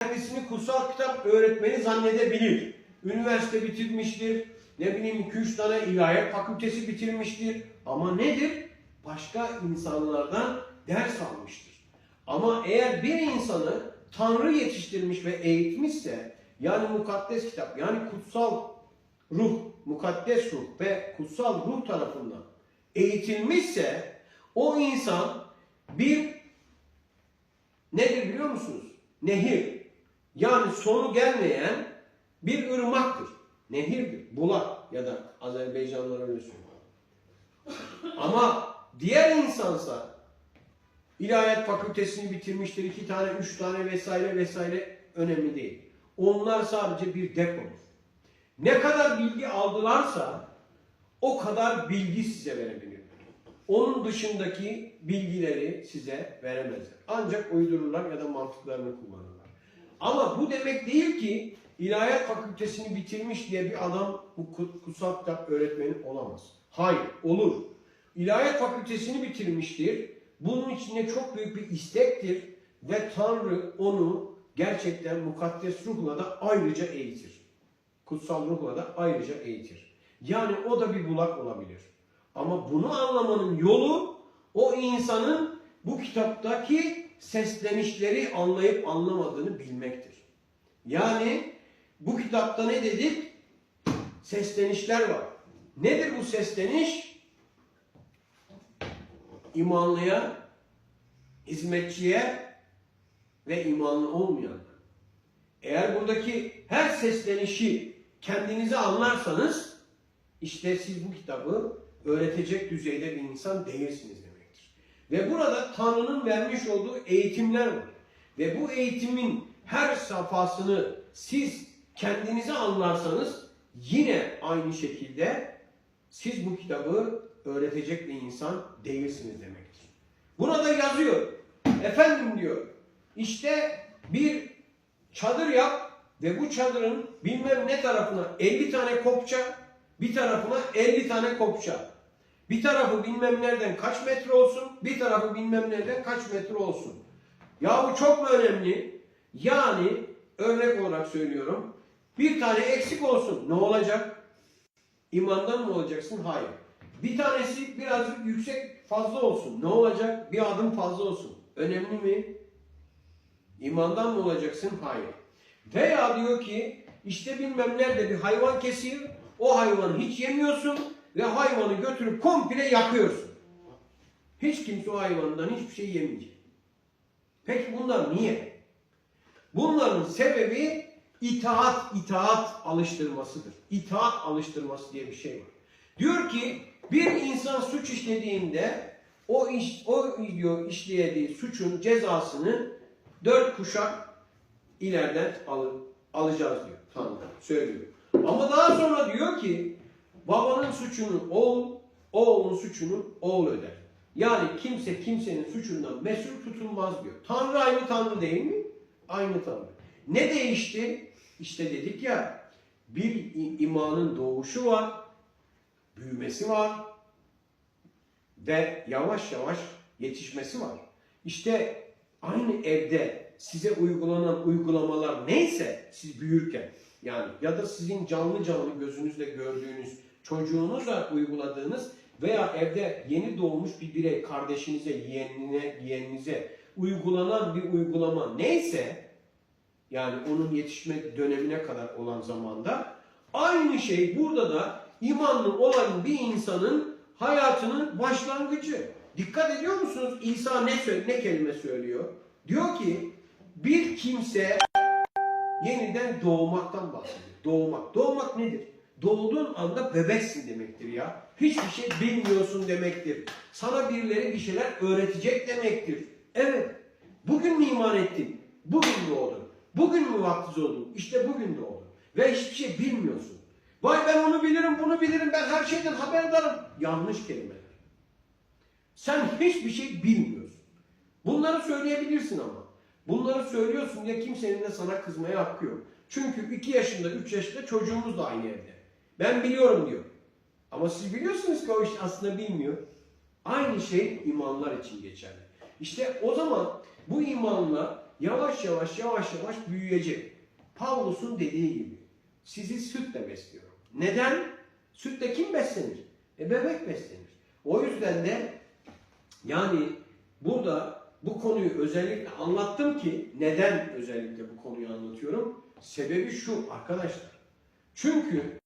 kendisini kutsal kitap öğretmeni zannedebilir. Üniversite bitirmiştir, ne bileyim 2-3 tane ilahiyat fakültesi bitirmiştir. Ama nedir? Başka insanlardan ders almıştır. Ama eğer bir insanı Tanrı yetiştirmiş ve eğitmişse, yani mukaddes kitap, yani kutsal ruh, mukaddes ruh ve kutsal ruh tarafından eğitilmişse, o insan bir nedir biliyor musunuz? Nehir. Yani sonu gelmeyen bir ırmaktır. Nehirdir. Bulak ya da Azerbaycanlılar öyle söylüyor. Ama diğer insansa ilahiyat fakültesini bitirmiştir, iki tane, üç tane vesaire vesaire önemli değil. Onlar sadece bir depodur. Ne kadar bilgi aldılarsa o kadar bilgi size verebilir. Onun dışındaki bilgileri size veremezler. Ancak uydururlar ya da mantıklarını kullanırlar. Ama bu demek değil ki ilahiyat fakültesini bitirmiş diye bir adam bu kut- kutsal kitap öğretmeni olamaz. Hayır, olur. İlahiyat fakültesini bitirmiştir. Bunun içinde çok büyük bir istektir ve Tanrı onu gerçekten mukaddes ruhla da ayrıca eğitir. Kutsal ruhla da ayrıca eğitir. Yani o da bir bulak olabilir. Ama bunu anlamanın yolu o insanın bu kitaptaki seslenişleri anlayıp anlamadığını bilmektir. Yani bu kitapta ne dedik? Seslenişler var. Nedir bu sesleniş? İmanlıya, hizmetçiye ve imanlı olmayan. Eğer buradaki her seslenişi kendinize anlarsanız işte siz bu kitabı öğretecek düzeyde bir insan değilsiniz demektir. Ve burada Tanrı'nın vermiş olduğu eğitimler var. Ve bu eğitimin her safhasını siz kendinize anlarsanız yine aynı şekilde siz bu kitabı öğretecek bir insan değilsiniz demektir. Burada yazıyor. Efendim diyor. İşte bir çadır yap ve bu çadırın bilmem ne tarafına 50 tane kopça, bir tarafına 50 tane kopça. Bir tarafı bilmem nereden kaç metre olsun, bir tarafı bilmem nereden kaç metre olsun. Ya bu çok mu önemli? Yani örnek olarak söylüyorum. Bir tane eksik olsun. Ne olacak? İmandan mı olacaksın? Hayır. Bir tanesi birazcık yüksek fazla olsun. Ne olacak? Bir adım fazla olsun. Önemli mi? İmandan mı olacaksın? Hayır. Veya diyor ki işte bilmem nerede bir hayvan kesiyor. O hayvanı hiç yemiyorsun ve hayvanı götürüp komple yakıyorsun. Hiç kimse o hayvandan hiçbir şey yemeyecek. Peki bunlar niye? Bunların sebebi itaat itaat alıştırmasıdır. İtaat alıştırması diye bir şey var. Diyor ki bir insan suç işlediğinde o iş, o diyor işlediği suçun cezasını dört kuşak ileriden alır, alacağız diyor Tanrı söylüyor. Ama daha sonra diyor ki babanın suçunu oğul, oğlun suçunu oğul öder. Yani kimse kimsenin suçundan mesul tutulmaz diyor. Tanrı aynı Tanrı değil mi? Aynı Tanrı. Ne değişti? İşte dedik ya bir imanın doğuşu var, büyümesi var ve yavaş yavaş yetişmesi var. İşte aynı evde size uygulanan uygulamalar neyse siz büyürken yani ya da sizin canlı canlı gözünüzle gördüğünüz çocuğunuzla uyguladığınız veya evde yeni doğmuş bir birey kardeşinize, yeğenine, yeğeninize uygulanan bir uygulama neyse yani onun yetişme dönemine kadar olan zamanda aynı şey burada da imanlı olan bir insanın hayatının başlangıcı. Dikkat ediyor musunuz? İsa ne ne kelime söylüyor? Diyor ki bir kimse yeniden doğmaktan bahsediyor. Doğmak. Doğmak nedir? Doğduğun anda bebeksin demektir ya. Hiçbir şey bilmiyorsun demektir. Sana birileri bir şeyler öğretecek demektir. Evet. Bugün mü iman ettin? Bugün doğdun. Bugün mü vaftiz oldun? İşte bugün doğdun. Ve hiçbir şey bilmiyorsun. Vay ben onu bilirim, bunu bilirim, ben her şeyden haberdarım. Yanlış kelimeler. Sen hiçbir şey bilmiyorsun. Bunları söyleyebilirsin ama. Bunları söylüyorsun diye kimsenin de sana kızmaya hakkı yok. Çünkü 2 yaşında, 3 yaşında çocuğumuz da aynı evde. Ben biliyorum diyor. Ama siz biliyorsunuz ki o iş aslında bilmiyor. Aynı şey imanlar için geçerli. İşte o zaman bu imanla yavaş yavaş yavaş yavaş büyüyecek. Pavlus'un dediği gibi sizi sütle besliyorum. Neden? Sütle kim beslenir? E bebek beslenir. O yüzden de yani burada bu konuyu özellikle anlattım ki neden özellikle bu konuyu anlatıyorum? Sebebi şu arkadaşlar. Çünkü